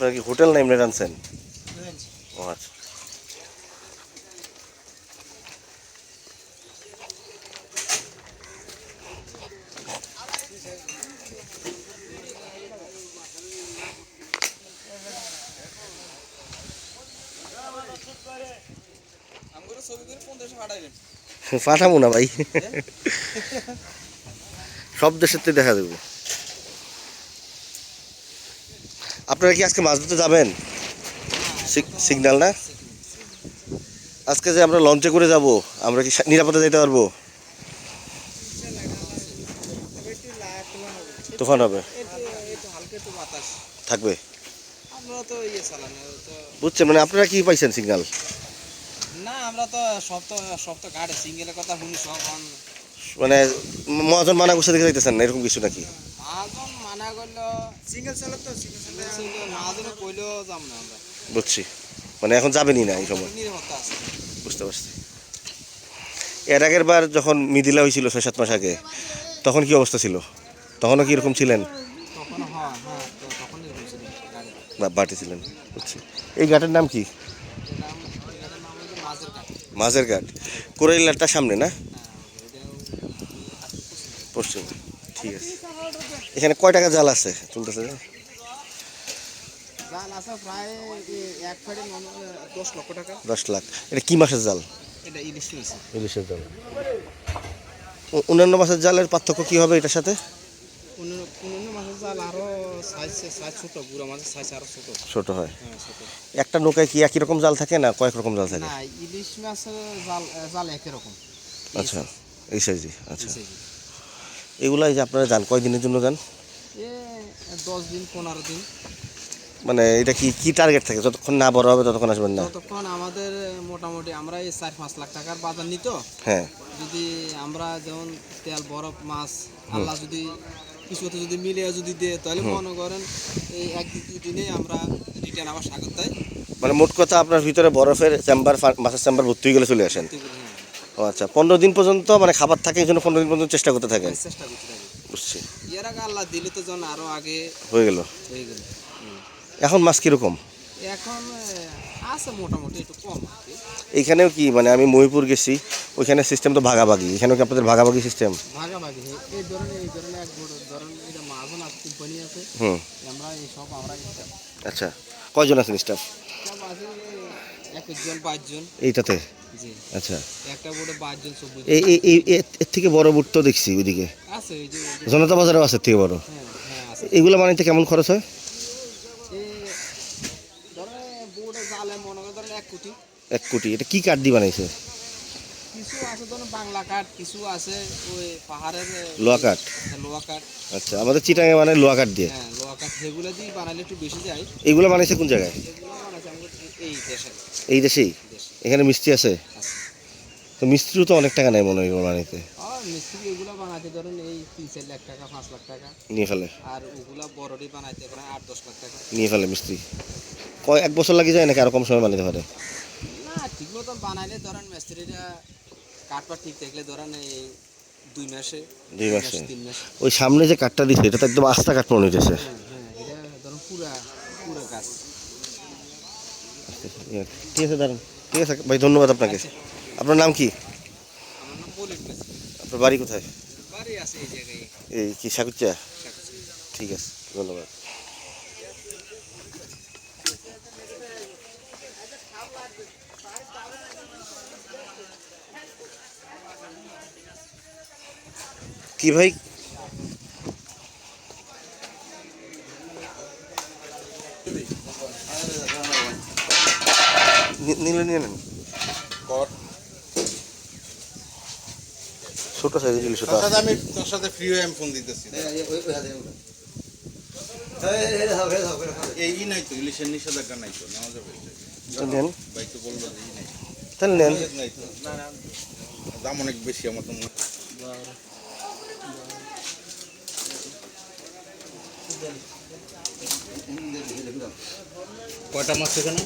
আপনারা কি হোটেল না এমনি আনছেন? ও আচ্ছা। পাঠাবো না ভাই। সব দেশের দেখা দেবো। আপনারা কি আজকে মাছ ধরতে যাবেন? সিগ- সিগন্যাল না? আজকে যে আমরা লঞ্চে করে যাব আমরা কি নিরাপদে যেতে পারব? তুফান হবে। থাকবে। বুঝছেন মানে আপনারা কি পাইছেন সিগন্যাল না আমরা তো সব তো সব তো গাড়ি সিঙ্গেলের কথা শুনি সব মানে মহাজন মানা করছে দেখে যাইতেছেন না এরকম কিছু নাকি? করল। সিঙ্গেল চালক তো সিঙ্গেল সিঙ্গেল মাহাজনে কইলেও যাম না আমরা। বুঝছি। মানে এখন যাবেনই না এই সময়। বুঝতে পারছি। এর আগের বার যখন মিদিলা হয়েছিল ছয় সাত মাস আগে তখন কি অবস্থা ছিল? তখনও কি এরকম ছিলেন? তখন হ্যাঁ হ্যাঁ বাটি ছিলেন বুঝছি। এই ঘাটের নাম কি? নাম এই গাড়ির নাম হলো মাঝের ঘাট। কোরাইলারটার সামনে না? হ্যাঁ পশ্চিম। ঠিক আছে। এখানে কয় টাকা জাল আছে? চলতেছে যে? প্রায় এক ফাড়ি দশ লক্ষ টাকা। দশ লাখ। এটা কি মাসের জাল? এটা ইলিশের জাল। অন্যান্য মাসের জালের পার্থক্য কি হবে এটার সাথে? মাছের সাইজ সাইজ ছোট মাছের সাইজ হয়। হ্যাঁ একটা নৌকায় কি একই রকম জাল থাকে না কয়েক রকম জাল থাকে? ইলিশ মাছের জাল জাল একই রকম। আচ্ছা এই সাইজই আচ্ছা। এই এগুলাই যে আপনারা যান কয় দিনের জন্য যান? এ দশ দিন পনেরো দিন। মানে এটা কি কি টার্গেট থাকে? যতক্ষণ না বড় হবে ততক্ষণ আসবেন না? ততক্ষণ আমাদের মোটামুটি আমরা এই চার পাঁচ লাখ টাকার বাজার নিত হ্যাঁ। যদি আমরা যেমন তেল বরফ মাছ আল্লাহ যদি কিছু তো যদি মিলে যদি দেয় তাহলে মনে করেন এই এক দুই দিনে আমরা রিটার্ন আবার স্বাগত মানে মোট কথা আপনার ভিতরে বরফের চেম্বার মাছের চেম্বার ভর্তি হয়ে গেলে চলে আসেন। ও আচ্ছা পনেরো দিন পর্যন্ত মানে খাবার থাকে এই জন্য পনেরো দিন পর্যন্ত চেষ্টা করতে থাকেন? চেষ্টা করতে থাকি বুঝছি। এর আগে আল্লাহ দিলে তো যেন আরও আগে হয়ে গেল। হয়ে গেল। এখন মাছ কীরকম? এখন আছে মোটামুটি একটু কম কি। এইখানেও কি মানে আমি মহিপুর গেছি ওইখানে সিস্টেম তো ভাগাভাগি। এখানেও কি আপনাদের ভাগাভাগি সিস্টেম ভাগাভাগি এই ধরনের এই ধরনের এক বড় এটা মাজন আছে কোম্পানি আছে। হুম। আমরা এই সব আমরা আচ্ছা কয়জন আছেন স্টাফ আছে একজন পাঁচজন এইটাতে? আচ্ছা। একটা বোর্ডে পাঁচজন চব্বিশ এই এই এর থেকে বড় বুট তো দেখছি ওইদিকে। আছে জনতা বাজারেও আছে থেকে বড়। হ্যাঁ হ্যাঁ এগুলো বানাইতে কেমন খরচ হয়? বোর্ডে এক কোটি। এটা কি কাঠ দিয়ে বানাইছে? কিছু আছে ধরেন বাংলা কাঠ কিছু আছে ওই পাহাড়ের কাঠ? হ্যাঁ, কাঠ। আচ্ছা আমাদের চিটাঙে মানে কাঠ দিয়ে? হ্যাঁ কাঠ। সেগুলো দিয়ে বানালে একটু বেশি যায়। বানাইছে কোন জায়গায়? এই দেশে। এই দেশেই? এখানে মিস্ত্রি আছে? তো মিস্ত্রিও তো অনেক টাকা নেয় মনে হয় এগুলো বানাইতে মিস্ত্রি এগুলো ধরেন এই তিন চার লাখ টাকা পাঁচ লাখ টাকা। নিয়ে ফেলে। আর ওগুলা বানাইতে পারে আট দশ লাখ টাকা। নিয়ে ফেলে মিস্ত্রি। কয় এক বছর লাগে যায় নাকি আরও কম সময় বানাইতে পারে? না ঠিক মতো বানাইলে ধরেন মিস্ত্রিটা কাঠটা ঠিক থাকলে ধরেন এই দুই মাসে দুই মাসে। ওই সামনে যে কাঠটা দিচ্ছে এটা তো একদম আস্তা কাঠ মনে হইতেছে। হ্যাঁ হ্যাঁ ঠিক আছে দাঁড়ান। ঠিক আছে ভাই ধন্যবাদ আপনাকে। আপনার নাম কি? আপনার বাড়ি কোথায়? এই কি সাকাছি। ঠিক আছে ধন্যবাদ। কি ভাই? নি- নিলে নিয়ে নেন ছোট সাইজ আমি তোর সাথে ফ্রি হয়ে আমি ফোন দিতেছি। এই ই নাই তো ইলিশের নিষেধাজ্ঞা নাই তো নেওয়া নেন। ভাই তো বলল যে ই নাই। তাহলে নেন। দাম অনেক বেশি আমার তো মনে হয়। কয়টা মাছ এখানে?